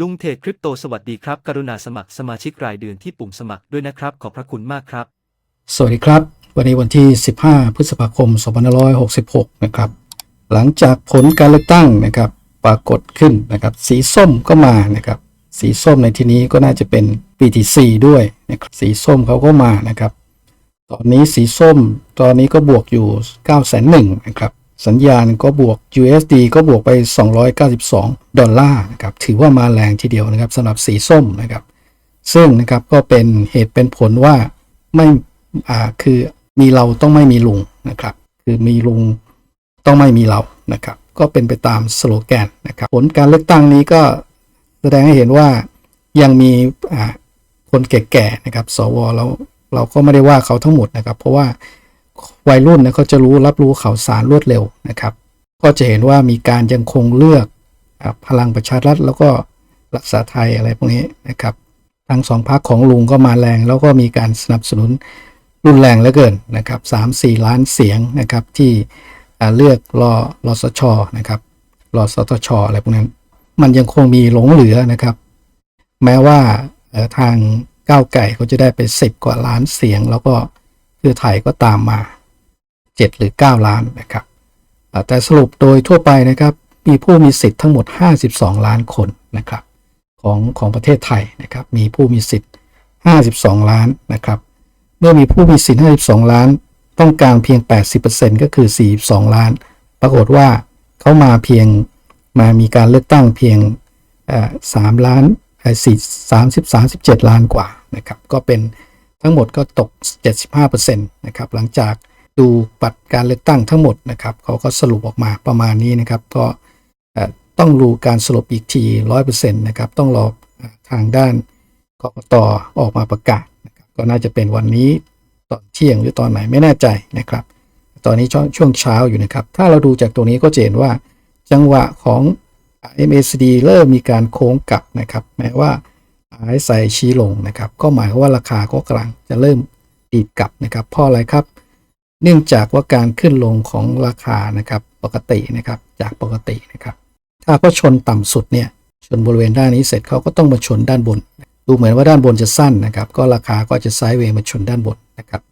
ลุงเทดคริปโตสวัสดีครับ กรุณาสมัครสมาชิกรายเดือนที่ปุ่มสมัครด้วยนะครับ ขอบพระคุณมากครับ สวัสดีครับ วันนี้วันที่ 15 พฤษภาคม 2566 นะครับ หลังจากผลการเลือกตั้งนะครับ ปรากฏขึ้นนะครับ สีส้มก็มานะครับ สีส้มในที่นี้ก็น่าจะเป็น BTC ด้วยนะครับสีส้มเขาก็มานะครับ ตอนนี้สีส้มตอนนี้ก็บวกอยู่ 9 0 0 0 0นะครับ สัญญาณก็บวก USD ก็บวกไป 292 ดอลลาร์นะครับ ถือว่ามาแรงทีเดียวนะครับสำหรับสีส้มนะครับ ซึ่งนะครับก็เป็นเหตุเป็นผลว่าไม่อ่าคือมีเราต้องไม่มีลุงนะครับ คือมีลุงต้องไม่มีเรานะครับ ก็เป็นไปตามสโลแกนนะครับ ผลการเลือกตั้งนี้ก็แสดงให้เห็นว่ายังมีคนแก่ๆนะครับ สวแล้วเราก็ไม่ได้ว่าเขาทั้งหมดนะครับ เพราะว่า วัยรุ่นเนี่ยเขาจะรู้รับรู้ข่าวสารรวดเร็วนะครับ ก็จะเห็นว่ามีการยังคงเลือกพลังประชารัฐแล้วก็รักษาไทยอะไรพวกนี้นะครับทั้งสองพักของลุงก็มาแรง แล้วก็มีการสนับสนุนรุนแรงเหลือเกินนะครับสามสี่ล้านเสียงนะครับที่เลือกรอรอสชนะครับรอสตชอะไรพวกนั้น มันยังคงมีหลงเหลือนะครับ แม้ว่าทางก้าวไก่เขาจะได้ไปสิบกว่าล้านเสียง แล้วก็ พื่อไทยก็ตามมา 7 หรือ 9 ล้านนะครับ แต่สรุปโดยทั่วไปนะครับ มีผู้มีสิทธิ์ทั้งหมด 52 ล้านคนนะครับของของประเทศไทยนะครับ มีผู้มีสิทธิ์ 52 ล้านนะครับ เมื่อมีผู้มีสิทธิ์ 52 ล้าน ต้องการเพียง 80%ก็คือ 42 ล้าน ปรากฏว่าเขามาเพียงมามีการเลือกตั้งเพียง3ล้านเอ่อ4 30 37ล้านกว่านะครับ ก็เป็น ทั้งหมดก็ตก 75%นะครับหลังจากดูบัตรการเลือกตั้งทั้งหมดนะครับเขาก็สรุปออกมาประมาณนี้นะครับ ก็ต้องรู้การสรุปอีกทีร้อยเปอร์เซ็นต์นะครับต้องรอทางด้านกกตออกมาประกาศนะครับก็น่าจะเป็นวันนี้ตอนเที่ยงหรือตอนไหนไม่แน่ใจนะครับ ตอนนี้ช่วงวงเช้าอยู่นะครับ ถ้าเราดูจากตรงนี้ก็จะเห็นว่าจังหวะของ MACD เริ่มมีการโค้งกลับนะครับ แม้ว่า RSI ชี้ลงนะครับ ก็หมายความว่าราคาก็กำลังจะเริ่มดีดกลับนะครับ เพราะอะไรครับ เนื่องจากว่าการขึ้นลงของราคานะครับปกตินะครับจากปกตินะครับ ถ้าเขาชนต่ำสุดเนี่ยชนบริเวณด้านนี้เสร็จเขาก็ต้องมาชนด้านบน ดูเหมือนว่าด้านบนจะสั้นนะครับ ก็ราคาก็จะไซด์เวย์มาชนด้านบนนะครับ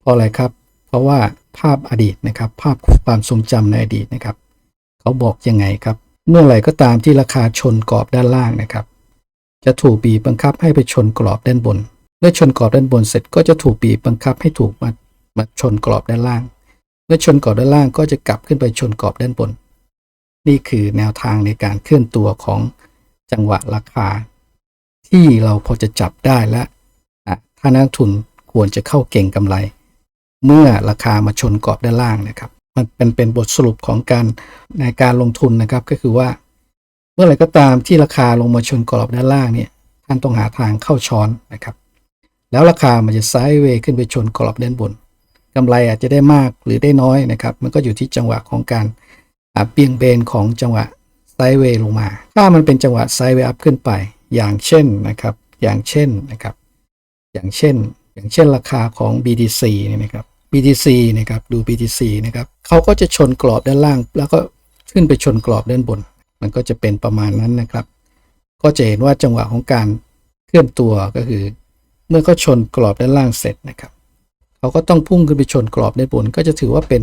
เพราะอะไรครับ เพราะว่าภาพอดีตนะครับ ภาพความทรงจำในอดีตนะครับ เขาบอกยังไงครับ เมื่อไหร่ก็ตามที่ราคาชนกรอบด้านล่างนะครับ จะถูกบีบบังคับให้ไปชนกรอบด้านบน เมื่อชนกรอบด้านบนเสร็จก็จะถูกบีบบังคับให้ถูกมามาชนกรอบด้านล่าง เมื่อชนกรอบด้านล่างก็จะกลับขึ้นไปชนกรอบด้านบน นี่คือแนวทางในการเคลื่อนตัวของจังหวะราคา ที่เราพอจะจับได้และอะถ้านักทุนควรจะเข้าเก่งกำไร เมื่อราคามาชนกรอบด้านล่างนะครับ มันเป็นเป็นบทสรุปของการในการลงทุนนะครับก็คือว่า เมื่อไหร่ก็ตามที่ราคาลงมาชนกรอบด้านล่างเนี่ยท่านต้องหาทางเข้าช้อนนะครับ แล้วราคามันจะไซด์เวย์ขึ้นไปชนกรอบด้านบนกำไรอาจจะได้มากหรือได้น้อยนะครับ มันก็อยู่ที่จังหวะของการอ่าเบี่ยงเบนของจังหวะไซด์เวย์ลงมา ถ้ามันเป็นจังหวะไซด์เวย์อัพขึ้นไป อย่างเช่นนะครับ อย่างเช่นนะครับ อย่างเช่น อย่างเช่นราคาของ BTC นี่นะครับ BTC นะครับ ดู BTC นะครับเขาก็จะชนกรอบด้านล่าง แล้วก็ขึ้นไปชนกรอบด้านบน มันก็จะเป็นประมาณนั้นนะครับ ก็จะเห็นว่าจังหวะของการเคลื่อนตัวก็คือ เมื่อเขาชนกรอบด้านล่างเสร็จนะครับเขาก็ต้องพุ่งขึ้นไปชนกรอบด้านบนก็จะถือว่าเป็น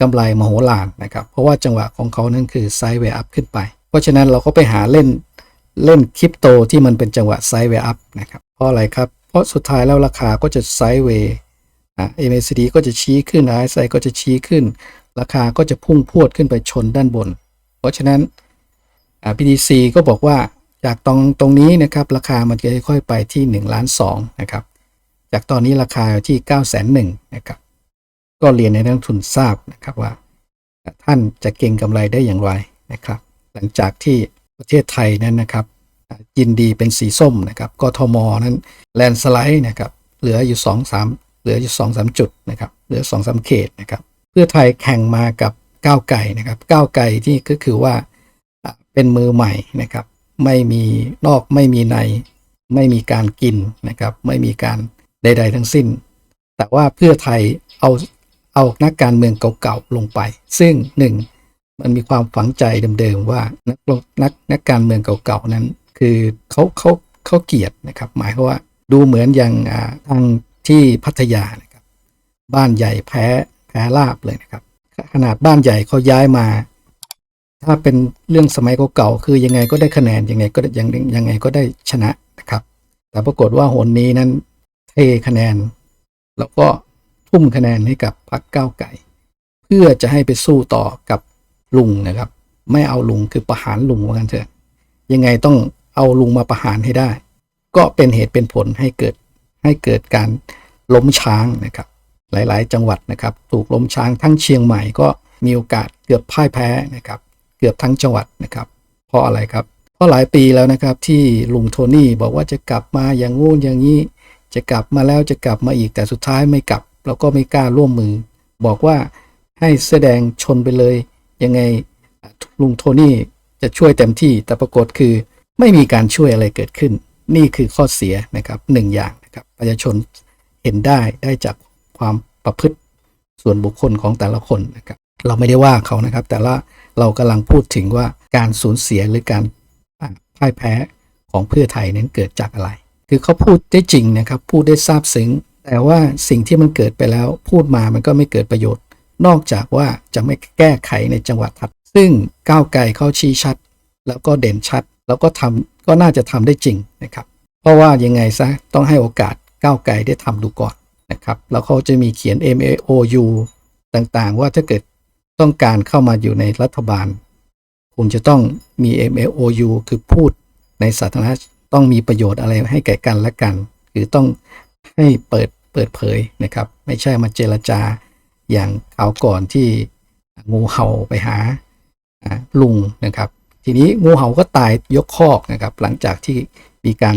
กำไรมโหฬารนะครับ เพราะว่าจังหวะของเขานั่นคือไซด์เวย์อัพขึ้นไป เพราะฉะนั้นเราก็ไปหาเล่นเล่นคริปโตที่มันเป็นจังหวะไซด์เวย์อัพนะครับเพราะอะไรครับ เพราะสุดท้ายแล้วราคาก็จะไซด์เวย์อ่า MACD ก็จะชี้ขึ้น RSI ก็จะชี้ขึ้น ราคาก็จะพุ่งพวดขึ้นไปชนด้านบน เพราะฉะนั้น BTC ก็บอกว่าจากตรงตรงนี้นะครับราคามันจะค่อยๆไปที่ 1 ล้าน2นะครับจากตอนนี้ราคาที่ 9 0 0 0 0 0นะครับก็เรียนในนักลงทุนทราบนะครับว่า ท่านจะเก็งกำไรได้อย่างไรนะครับ หลังจากที่ประเทศไทยนั้นนะครับยินดีเป็นสีส้มนะครับกทมนั้นแลนสไลด์นะครับเหลืออยู่ 2 3 เหลืออยู่ 2 3 จุดนะครับเหลือ 2 3 เขตนะครับเพื่อไทยแข่งมากับก้าวไก่นะครับก้าวไก่ที่ก็คือว่า เป็นมือใหม่นะครับ ไม่มีนอกไม่มีใน ไม่มีการกินนะครับ ไม่มีการใด ๆ ทั้งสิ้น แต่ว่าเพื่อไทยเอาเอานักการเมืองเก่าๆลงไป ซึ่งหนึ่งมันมีความฝังใจเดิมๆว่านักนักนักการเมืองเก่าๆนั้น คือเขาเขาเขาเกลียดนะครับ หมายความว่าดูเหมือนอย่างอ่าทางที่พัทยานะครับ บ้านใหญ่แพ้แพ้ลาบเลยนะครับ ขนาดบ้านใหญ่เขาย้ายมา ถ้าเป็นเรื่องสมัยเก่าๆคือยังไงก็ได้คะแนนยังไงก็ยังยังไงก็ได้ชนะนะครับ แต่ปรากฏว่าหนนี้นั้นเทคะแนน แล้วก็ทุ่มคะแนนให้กับพรรคก้าวไก่ เพื่อจะให้ไปสู้ต่อกับลุงนะครับ ไม่เอาลุงคือประหารลุงว่ากันเถอะยังไงต้องเอาลุงมาประหารให้ได้ ก็เป็นเหตุเป็นผลให้เกิดให้เกิดการล้มช้างนะครับ หลายๆ จังหวัดนะครับ ถูกล้มช้างทั้งเชียงใหม่ก็มีโอกาสเกือบพ่ายแพ้นะครับ กือบทั้งจังหวัดนะครับ เพราะอะไรครับ เพราะหลายปีแล้วนะครับที่ลุงโทนี่บอกว่าจะกลับมาอย่างงู้นอย่างนี้ จะกลับมาแล้วจะกลับมาอีกแต่สุดท้ายไม่กลับแล้วก็ไม่กล้าร่วมมือ บอกว่าให้แสดงชนไปเลย ยังไงลุงโทนี่จะช่วยเต็มที่แต่ปรากฏคือไม่มีการช่วยอะไรเกิดขึ้น นี่คือข้อเสียนะครับหนึ่งอย่างนะครับประชาชนเห็นได้ได้จากความประพฤติส่วนบุคคลของแต่ละคนนะครับ เราไม่ได้ว่าเขานะครับ แต่ละ เรากำลังพูดถึงว่าการสูญเสียหรือการพ่ายแพ้ของเพื่อไทยนั้นเกิดจากอะไร คือเขาพูดได้จริงนะครับ พูดได้ซาบซึ้ง แต่ว่าสิ่งที่มันเกิดไปแล้วพูดมามันก็ไม่เกิดประโยชน์ นอกจากว่าจะไม่แก้ไขในจังหวัดถัด ซึ่งก้าวไกลเขาชี้ชัด แล้วก็เด่นชัด แล้วก็ทำก็น่าจะทำได้จริงนะครับ เพราะว่ายังไงซะต้องให้โอกาสก้าวไกลได้ทำดูก่อนนะครับ แล้วเขาจะมีเขียน MAOU ต่างๆ ว่าถ้าเกิด ต้องการเข้ามาอยู่ในรัฐบาล คุณจะต้องมี MAOU คือพูดในสาธารณะต้องมีประโยชน์อะไรให้แก่กันและกัน คือต้องให้เปิดเปิดเผยนะครับ ไม่ใช่มาเจรจาอย่างคราวก่อนที่งูเห่าไปหาลุงนะครับ ทีนี้งูเห่าก็ตายยกคอกนะครับ หลังจากที่มีการ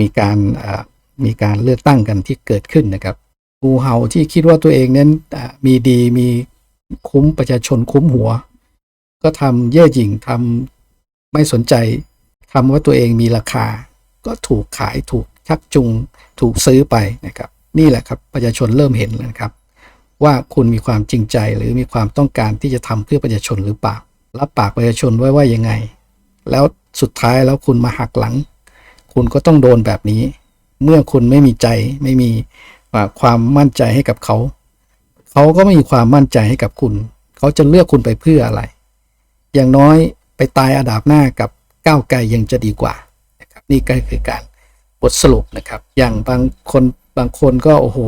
มีการมีการเลือกตั้งกันที่เกิดขึ้นนะครับงูเห่าที่คิดว่าตัวเองนั้นมีดีมี คุ้มประชาชนคุ้มหัว ก็ทำเย่อหยิ่งทำไม่สนใจทำว่าตัวเองมีราคา ก็ถูกขายถูกชักจูงถูกซื้อไปนะครับ นี่แหละครับประชาชนเริ่มเห็นแล้วนะครับ ว่าคุณมีความจริงใจหรือมีความต้องการที่จะทำเพื่อประชาชนหรือเปล่ารับปากประชาชนไว้ว่ายังไง แล้วสุดท้ายแล้วคุณมาหักหลัง คุณก็ต้องโดนแบบนี้ เมื่อคุณไม่มีใจไม่มีความมั่นใจให้กับเขา เขาก็ไม่มีความมั่นใจให้กับคุณ เขาจะเลือกคุณไปเพื่ออะไร อย่างน้อยไปตายอาดาบหน้ากับก้าวไกลยังจะดีกว่านะครับนี่ก็คือการบทสรุปนะครับ อย่างบางคนบางคนก็โอ้โห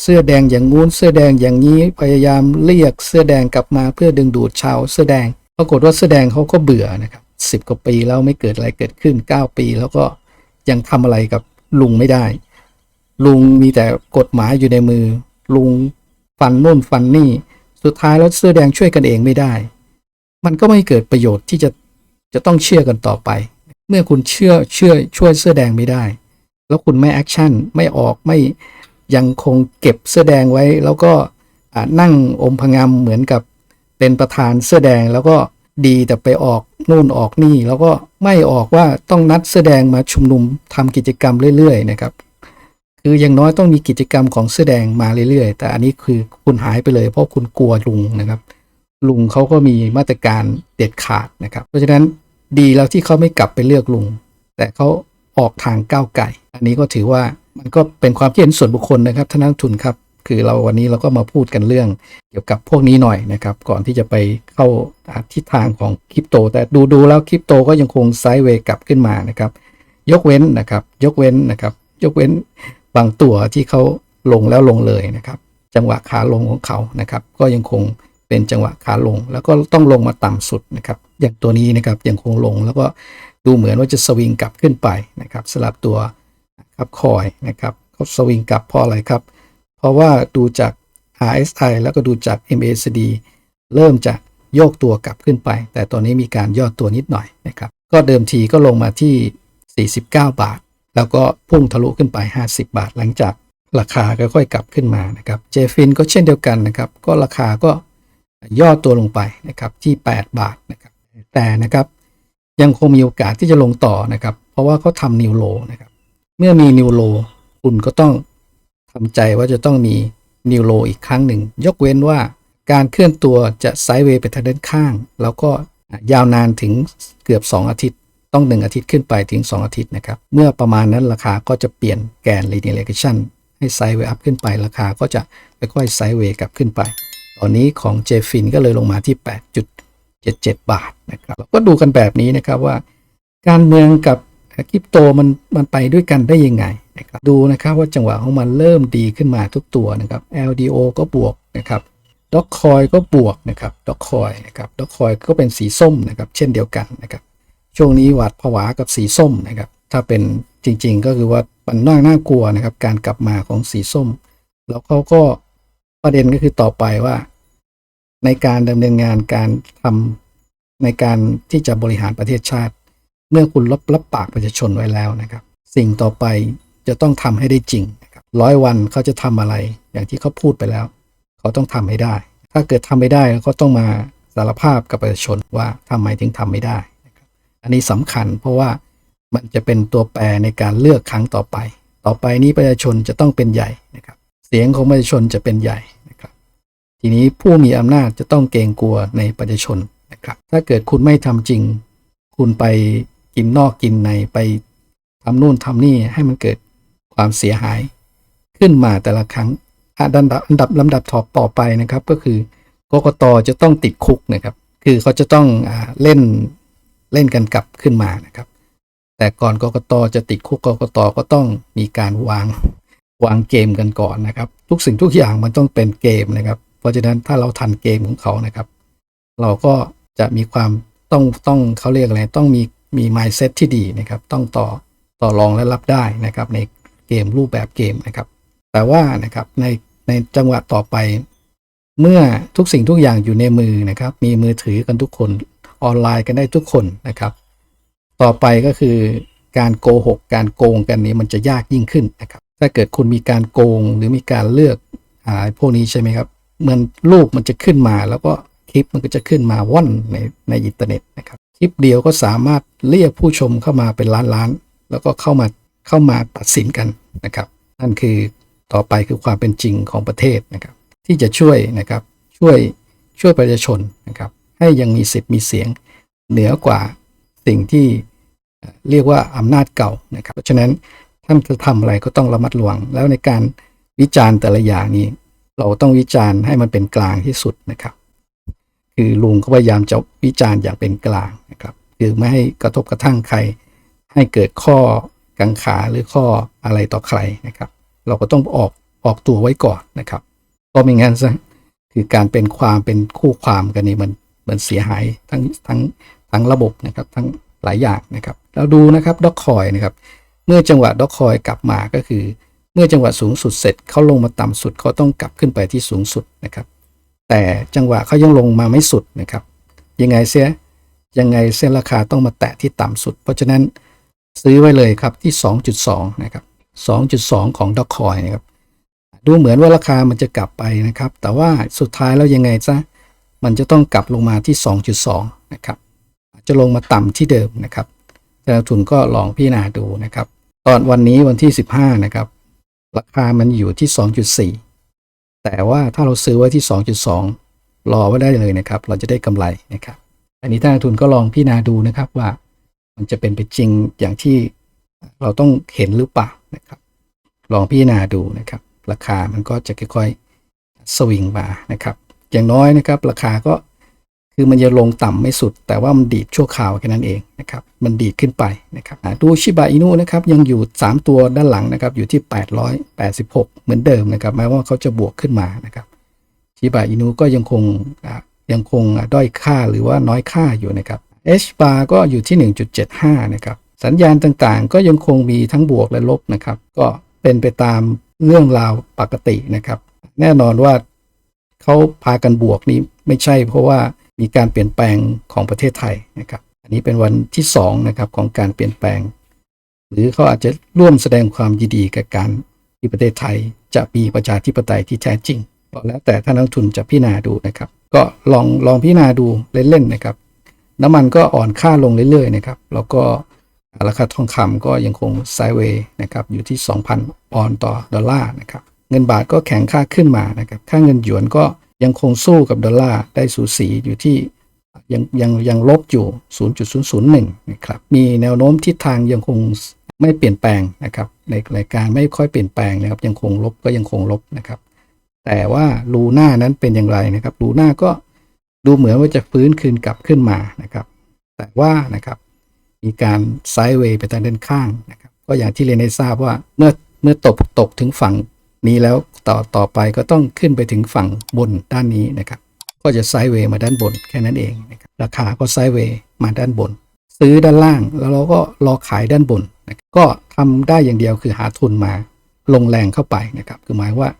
เสื้อแดงอย่างงู้นเสื้อแดงอย่างนี้พยายามเรียกเสื้อแดงกลับมาเพื่อดึงดูดชาวเสื้อแดงปรากฏว่าเสื้อแดงเขาก็เบื่อนะครับสิบกว่าปีแล้วไม่เกิดอะไรเกิดขึ้น 9 ปี แล้วก็ยังทำอะไรกับลุงไม่ได้ ลุงมีแต่กฎหมายอยู่ในมือ ลุง ฟันนู่นฟันนี่ สุดท้ายแล้วเสื้อแดงช่วยกันเองไม่ได้ มันก็ไม่เกิดประโยชน์ที่จะจะต้องเชื่อกันต่อไป เมื่อคุณเชื่อเชื่อช่วยเสื้อแดงไม่ได้ แล้วคุณไม่แอคชั่นไม่ออกไม่ยังคงเก็บเสื้อแดงไว้ แล้วก็นั่งอมพงำเหมือนกับเป็นประธานเสื้อแดงแล้วก็ดีแต่ไปออกนู่นออกนี่ แล้วก็ไม่ออกว่าต้องนัดเสื้อแดงมาชุมนุมทำกิจกรรมเรื่อยๆนะครับ คืออย่างน้อยต้องมีกิจกรรมของเสื้อแดงมาเรื่อยๆ แต่อันนี้คือคุณหายไปเลย เพราะคุณกลัวลุงนะครับ ลุงเขาก็มีมาตรการเด็ดขาดนะครับ เพราะฉะนั้นดีแล้วที่เขาไม่กลับไปเลือกลุง แต่เขาออกทางก้าวไก่ อันนี้ก็ถือว่ามันก็เป็นความคิดเห็นส่วนบุคคลนะครับท่านนักลงทุนครับ คือเราวันนี้เราก็มาพูดกันเรื่องเกี่ยวกับพวกนี้หน่อยนะครับ ก่อนที่จะไปเข้าทิศทางของคริปโต แต่ดูดูๆแล้วคริปโตก็ยังคงไซด์เวย์กลับขึ้นมานะครับ ยกเว้นนะครับ ยกเว้นนะครับ ยกเว้น บางตัวที่เขาลงแล้วลงเลยนะครับ จังหวะขาลงของเขานะครับ ก็ยังคงเป็นจังหวะขาลง แล้วก็ต้องลงมาต่ำสุดนะครับ อย่างตัวนี้นะครับยังคงลงแล้วก็ดูเหมือนว่าจะสวิงกลับขึ้นไปนะครับสลับตัวครับคอยนะครับเขาสวิงกลับเพราะอะไรครับ เพราะว่าดูจาก RSI แล้วก็ดูจาก MACD เริ่มจะโยกตัวกลับขึ้นไป แต่ตอนนี้มีการย่อตัวนิดหน่อยนะครับ ก็เดิมทีก็ลงมาที่ 49 บาท แล้วก็พุ่งทะลุขึ้นไป 50 บาท หลังจากราคาค่อยๆกลับขึ้นมานะครับเจฟินก็เช่นเดียวกันนะครับ ก็ราคาก็ย่อตัวลงไปนะครับที่ 8 บาทนะครับ แต่นะครับยังคงมีโอกาสที่จะลงต่อนะครับ เพราะว่าเขาทำนิวโลนะครับ เมื่อมีนิวโลคุณก็ต้องทำใจว่าจะต้องมีนิวโลอีกครั้งหนึ่ง ยกเว้นว่าการเคลื่อนตัวจะไซด์เวย์ไปทางด้านข้าง แล้วก็ยาวนานถึงเกือบ 2 อาทิตย์ ต้อง 1 อาทิตย์ขึ้นไปถึง 2 อาทิตย์นะครับ เมื่อประมาณนั้นราคาก็จะเปลี่ยนแกน linear regression ให้ไซด์เวย์อัพขึ้นไปราคาก็จะค่อยๆไซด์เวย์กลับขึ้นไป ตอนนี้ของ JFIN ก็เลยลงมาที่ 8.77 บาทนะครับเราก็ดูกันแบบนี้นะครับว่า การเมืองกับคริปโตมันมันไปด้วยกันได้ยังไงนะครับดูนะครับว่าจังหวะของมันเริ่มดีขึ้นมาทุกตัวนะครับ LDO ก็บวกนะครับด็อกคอยก็บวกนะครับด็อกคอยนะครับด็อกคอยก็เป็นสีส้มนะครับ เช่นเดียวกันนะครับ ช่วงนี้หวาดผวากับสีส้มนะครับ ถ้าเป็นจริง ๆ ก็คือว่ามันน่าน่ากลัวนะครับ การกลับมาของสีส้ม แล้วเขาก็ประเด็นก็คือต่อไปว่า ในการดำเนินงานการทำในการที่จะบริหารประเทศชาติ เมื่อคุณรับรับปากประชาชนไว้แล้วนะครับ สิ่งต่อไปจะต้องทำให้ได้จริงนะครับร้อยวันเขาจะทำอะไรอย่างที่เขาพูดไปแล้ว เขาต้องทำให้ได้ ถ้าเกิดทำไม่ได้ก็ต้องมาสารภาพกับประชาชนว่าทำไมถึงทำไม่ได้ อันนี้สำคัญเพราะว่ามันจะเป็นตัวแปรในการเลือกครั้งต่อไป ต่อไปนี้ประชาชนจะต้องเป็นใหญ่นะครับ เสียงของประชาชนจะเป็นใหญ่นะครับ ทีนี้ผู้มีอำนาจจะต้องเกรงกลัวในประชาชนนะครับ ถ้าเกิดคุณไม่ทำจริง คุณไปกินนอกกินในไปทำนู่นทำนี่ให้มันเกิดความเสียหาย ขึ้นมาแต่ละครั้งอันดับอันดับลำดับถอต่อไปนะครับ ก็คือกกตจะต้องติดคุกนะครับ คือเขาจะต้องอเล่น เล่นกันกลับขึ้นมานะครับ แต่ก่อนกกตจะติดคุกกกตก็ต้องมีการวางวางเกมกันก่อนนะครับ ทุกสิ่งทุกอย่างมันต้องเป็นเกมนะครับ เพราะฉะนั้นถ้าเราทันเกมของเขานะครับ เราก็จะมีความต้องต้องเขาเรียกอะไรต้องมีมี mindset ที่ดีนะครับ ต้องต่อต่อรองและรับได้นะครับ ในเกมรูปแบบเกมนะครับ แต่ว่านะครับในในจังหวะต่อไป เมื่อทุกสิ่งทุกอย่างอยู่ในมือนะครับ มีมือถือกันทุกคน ออนไลน์กันได้ทุกคนนะครับ ต่อไปก็คือการโกหกการโกงกันนี้มันจะยากยิ่งขึ้นนะครับ ถ้าเกิดคุณมีการโกงหรือมีการเลือกอ่าพวกนี้ใช่ไหมครับมือนรูปมันจะขึ้นมาแล้วก็คลิปมันก็จะขึ้นมาว่อนในในอินเทอร์เน็ตนะครับ คลิปเดียวก็สามารถเรียกผู้ชมเข้ามาเป็นล้านล้านๆแล้วก็เข้ามาเข้ามาตัดสินกันนะครับ นั่นคือต่อไปคือความเป็นจริงของประเทศนะครับ ที่จะช่วยนะครับช่วยช่วยประชาชนนะครับ ให้ยังมีสิทธิ์มีเสียงเหนือกว่าสิ่งที่เรียกว่าอำนาจเก่านะครับเพราะฉะนั้นท่านจะทำอะไรก็ต้องระมัดระวัง แล้วในการวิจารณ์แต่ละอย่างนี้ เราต้องวิจารณ์ให้มันเป็นกลางที่สุดนะครับ คือลุงก็พยายามจะวิจารณ์อย่างเป็นกลางนะครับคือไม่ให้กระทบกระทั่งใคร ให้เกิดข้อกังขาหรือข้ออะไรต่อใครนะครับ เราก็ต้องออกออกตัวไว้ก่อนนะครับเพราะไม่งั้นซะคือการเป็นความเป็นคู่ความกันนี่มัน มันเสียหายทั้งทั้งทั้งระบบนะครับทั้งหลายอย่างนะครับเราดูนะครับด็อกคอยนะครับเมื่อจังหวะด็อกคอยกลับมาก็คือ เมื่อจังหวะสูงสุดเสร็จเขาลงมาต่ำสุดเขาต้องกลับขึ้นไปที่สูงสุดนะครับ แต่จังหวะเขายังลงมาไม่สุดนะครับ ยังไงเสียยังไงเส้นราคาต้องมาแตะที่ต่ำสุด เพราะฉะนั้นซื้อไว้เลยครับที่ 2.2 นะครับ 2.2 ของด็อกคอยนะครับ ดูเหมือนว่าราคามันจะกลับไปนะครับ แต่ว่าสุดท้ายแล้วยังไงซะ มันจะต้องกลับลงมาที่ 2.2 นะครับ จะลงมาต่ำที่เดิมนะครับแต่นักทุนก็ลองพิจารณาดูนะครับ ตอนวันนี้วันที่ 15 นะครับ ราคามันอยู่ที่ 2.4 แต่ว่าถ้าเราซื้อไว้ที่ 2.2 รอไว้ได้เลยนะครับ เราจะได้กำไรนะครับ อันนี้ท่านนักทุนก็ลองพิจารณาดูนะครับว่ามันจะเป็นไปจริงอย่างที่เราต้องเห็นหรือเปล่านะครับ ลองพิจารณาดูนะครับ ราคามันก็จะค่อยๆสวิงมานะครับ อย่างน้อยนะครับ ราคาก็คือมันจะลงต่ำไม่สุด แต่ว่ามันดีดชั่วคราวแค่นั้นเองนะครับ มันดีดขึ้นไปนะครับดูชิบะอินุนะครับยังอยู่ 3 ตัวด้านหลังนะครับอยู่ที่ 886 เหมือนเดิมนะครับแม้ว่าเขาจะบวกขึ้นมานะครับชิบะอินุก็ยังคงยังคงด้อยค่าหรือว่าน้อยค่าอยู่นะครับ H bar ก็อยู่ที่ 1.75 นะครับ สัญญาณต่างๆ ก็ยังคงมีทั้งบวกและลบนะครับ ก็เป็นไปตามเรื่องราวปกตินะครับ แน่นอนว่า เขาพากันบวกนี้ไม่ใช่เพราะว่ามีการเปลี่ยนแปลงของประเทศไทยนะครับ อันนี้เป็นวันที่2นะครับของการเปลี่ยนแปลง หรือเขาอาจจะร่วมแสดงความยินดีกับการที่ประเทศไทยจะมีประชาธิปไตยที่แท้จริงก็แล้วแต่ท่านนักทุนจะพิจารณาดูนะครับ ก็ลองลองพิจารณาดูเล่นๆนะครับ น้ำมันก็อ่อนค่าลงเรื่อยๆนะครับ แล้วก็ราคาทองคำก็ยังคงไซด์เวย์นะครับอยู่ที่ 2,000 ปอนด์ต่อดอลลาร์นะครับ เงินบาทก็แข็งค่าขึ้นมานะครับ ค่าเงินหยวนก็ยังคงสู้กับดอลลาร์ได้สูสีอยู่ที่ยังยังยังลบอยู่ 0.001 นะครับ มีแนวโน้มทิศทางยังคงไม่เปลี่ยนแปลงนะครับ ในรายการไม่ค่อยเปลี่ยนแปลงนะครับ ยังคงลบก็ยังคงลบนะครับ แต่ว่าลูน่านั้นเป็นอย่างไรนะครับลูน่าก็ดูเหมือนว่าจะฟื้นคืนกลับขึ้นมานะครับ แต่ว่านะครับ มีการไซด์เวย์ไปทางด้านข้างนะครับ ก็อย่างที่เรียนให้ทราบว่าเมื่อเมื่อตกตกถึงฝั่ง นี้แล้วต่อต่อไปก็ต้องขึ้นไปถึงฝั่งบนด้านนี้นะครับ ก็จะไซด์เวย์มาด้านบนแค่นั้นเองนะครับราคาก็ไซด์เวย์มาด้านบน ซื้อด้านล่างแล้วเราก็รอขายด้านบนนะบก็ทำได้อย่างเดียวคือหาทุนมาลงแรงเข้าไปนะครับ คือหมายว่า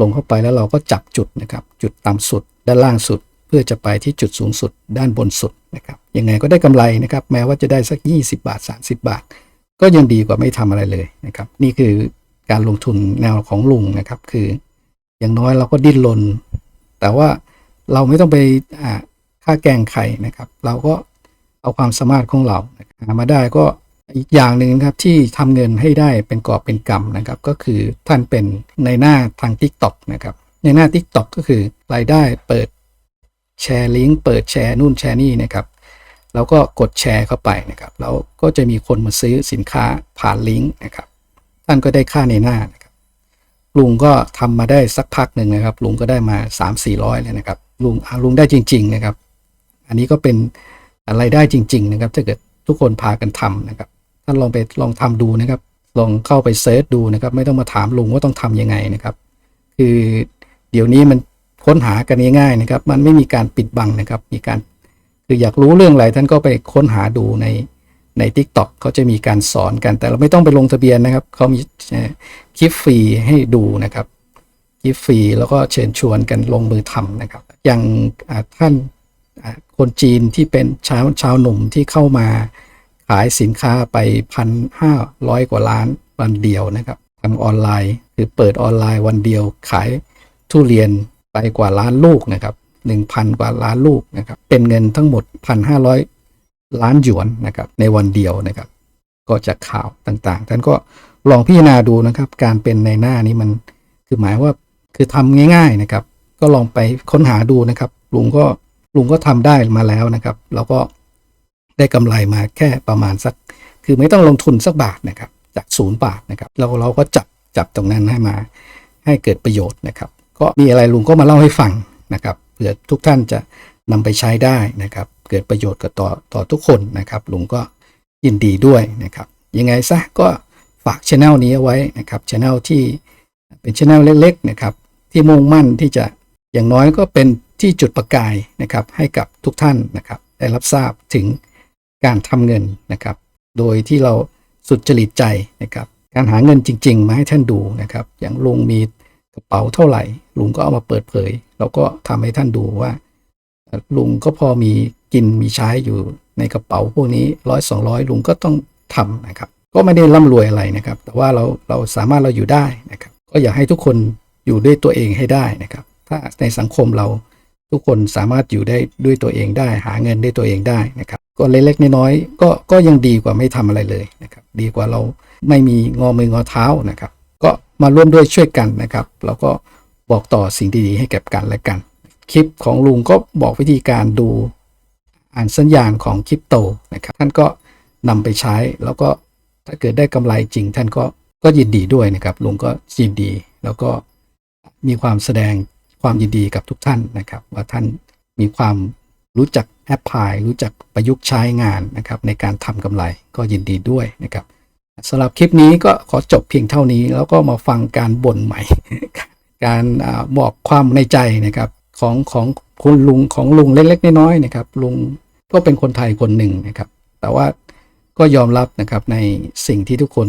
ลงเข้าไปแล้วเราก็จับจุดนะครับ จุดต่ำสุด ด้านล่างสุด เพื่อจะไปที่จุดสูงสุด ด้านบนสุดนะครับยังไงก็ได้กำไรนะครับ แม้ว่าจะได้สัก 20 บาท 30 บาท ก็ยังดีกว่าไม่ทำอะไรเลยนะครับ นี่คือ การลงทุนแนวของลุงนะครับ คืออย่างน้อยเราก็ดิ้นรนแต่ว่าเราไม่ต้องไปค่าแกงไข่นะครับ เราก็เอาความสามารถของเราหามาได้ก็อีกอย่างหนึ่งครับที่ทำเงินให้ได้เป็นกอบเป็นกำนะครับ ก็คือท่านเป็นในหน้าทาง Tik t o อกนะครับ ในหน้า Tik t o อกก็คือรายได้เปิดแชร์ลิงก์เปิดแชร์นู่นแชร์นี่นะครับแล้วก็กดแชร์เข้าไปนะครับ แล้วก็จะมีคนมาซื้อสินค้าผ่านลิงก์นะครับ ท่านก็ได้ค่าในหน้านะครับลุงก็ทำมาได้สักพักหนึ่งนะครับ ลุงก็ได้มา3 4 0 0เลยนะครับลุงอะลุงได้จริง ๆนะครับ อันนี้ก็เป็นอะไรได้จริง ๆ นะครับ ถ้าเกิดทุกคนพากันทำนะครับ ท่านลองไปลองทำดูนะครับ ลองเข้าไปเซิร์ชดูนะครับ ไม่ต้องมาถามลุงว่าต้องทำยังไงนะครับ คือเดี๋ยวนี้มันค้นหากันง่ายๆนะครับ มันไม่มีการปิดบังนะครับ มีการคืออยากรู้เรื่องอะไรท่านก็ไปค้นหาดูใน ใน t ิ k t o k เขาจะมีการสอนกันแต่เราไม่ต้องไปลงทะเบียนนะครับ เขามีคลิปฟรีให้ดูนะครับคลิปฟรีแล้วก็เชิญชวนกันลงมือทำนะครับ อย่างท่านคนจีนที่เป็นชาวชาวหนุ่มที่เข้ามาขายสินค้าไปพันห้าร้อยกว่าล้านวันเดียวนะครับทางออนไลน์คือเปิดออนไลน์วันเดียวขายทุเรียนไปกว่าล้านลูกนะครับ1,000 กว่าล้านลูกนะครับ เป็นเงินทั้งหมด 1,500 ล้านหยวนนะครับในวันเดียวนะครับ ก็จากข่าวต่างๆ ท่านก็ลองพิจารณาดูนะครับ การเป็นในหน้านี้มันคือหมายว่าคือทำง่าย ๆนะครับ ก็ลองไปค้นหาดูนะครับลุงก็ลุงก็ทำได้มาแล้วนะครับ แล้วก็ได้กำไรมาแค่ประมาณสัก คือไม่ต้องลงทุนสักบาทนะครับ จากศูนย์บาทนะครับเราเราก็จับจับตรงนั้นให้มา ให้เกิดประโยชน์นะครับ ก็มีอะไรลุงก็มาเล่าให้ฟังนะครับเผื่อทุกท่านจะนำไปใช้ได้นะครับ เกิดประโยชน์กับต่อต่อทุกคนนะครับ ลุงก็ยินดีด้วยนะครับ ยังไงซะก็ฝากช anel นี้เอาไว้นะครับช anel ที่เป็นช anel เล็กๆนะครับที่มุ่งมั่นที่จะอย่างน้อยก็เป็นที่จุดประกายนะครับให้กับทุกท่านนะครับ ได้รับทราบถึงการทำเงินนะครับ โดยที่เราสุดจริตใจนะครับ การหาเงินจริง ๆ มาให้ท่านดูนะครับ อย่างลุงมีกระเป๋าเท่าไหร่ ลุงก็เอามาเปิดเผย แล้วก็ทำให้ท่านดูว่า ลุงก็พอมีกินมีใช้อยู่ในกระเป๋าพวกนี้ร้อยสองร้อยลุงก็ต้องทำนะครับ ก็ไม่ได้ร่ำรวยอะไรนะครับ แต่ว่าเราเราสามารถเราอยู่ได้นะครับ ก็อยากให้ทุกคนอยู่ด้วยตัวเองให้ได้นะครับ ถ้าในสังคมเราทุกคนสามารถอยู่ได้ด้วยตัวเองได้ หาเงินได้ตัวเองได้นะครับ ก็เล็กๆน้อยๆก็ก็ยังดีกว่าไม่ทำอะไรเลยนะครับ ดีกว่าเราไม่มีงอมืองอเท้านะครับ ก็มาร่วมด้วยช่วยกันนะครับ แล้วก็บอกต่อสิ่งดีๆให้แก่กันและกัน คลิปของลุงก็บอกวิธีการดูอ่านสัญญาณของคริปโตนะครับ ท่านก็นำไปใช้แล้วก็ถ้าเกิดได้กำไรจริงท่านก็ก็ยินดีด้วยนะครับลุงก็ยินดี แล้วก็มีความแสดงความยินดีกับทุกท่านนะครับ ว่าท่านมีความรู้จักแอปพลายรู้จักประยุกต์ใช้งานนะครับ ในการทำกำไรก็ยินดีด้วยนะครับสำหรับคลิปนี้ก็ขอจบเพียงเท่านี้ แล้วก็มาฟังการบ่นใหม่ การอบอกความในใจนะครับ ของของคุณลุงของลุงเล็กๆน้อยๆนะครับ ลุงก็เป็นคนไทยคนหนึ่งนะครับ แต่ว่าก็ยอมรับนะครับในสิ่งที่ทุกคน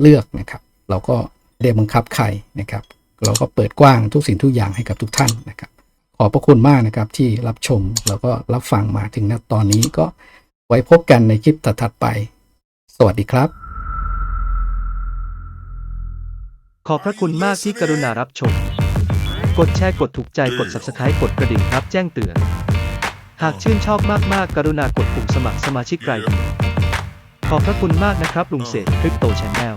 เลือกนะครับ เราก็ไม่ได้บังคับใครนะครับ เราก็เปิดกว้างทุกสิ่งทุกอย่างให้กับทุกท่านนะครับ ขอบพระคุณมากนะครับที่รับชมแล้วก็รับฟังมาถึงณตอนนี้ก็ไว้พบกันในคลิปถัดๆไป สวัสดีครับ ขอบพระคุณมากที่กรุณารับชม กดแชร์กดถูกใจกด subscribe กดกระดิ่งรับแจ้งเตือน หากชื่นชอบมากๆ กรุณากดปุ่มสมัครสมาชิกรายเดือนขอบพระคุณมากนะครับลุงเศษคริปโตช n แนล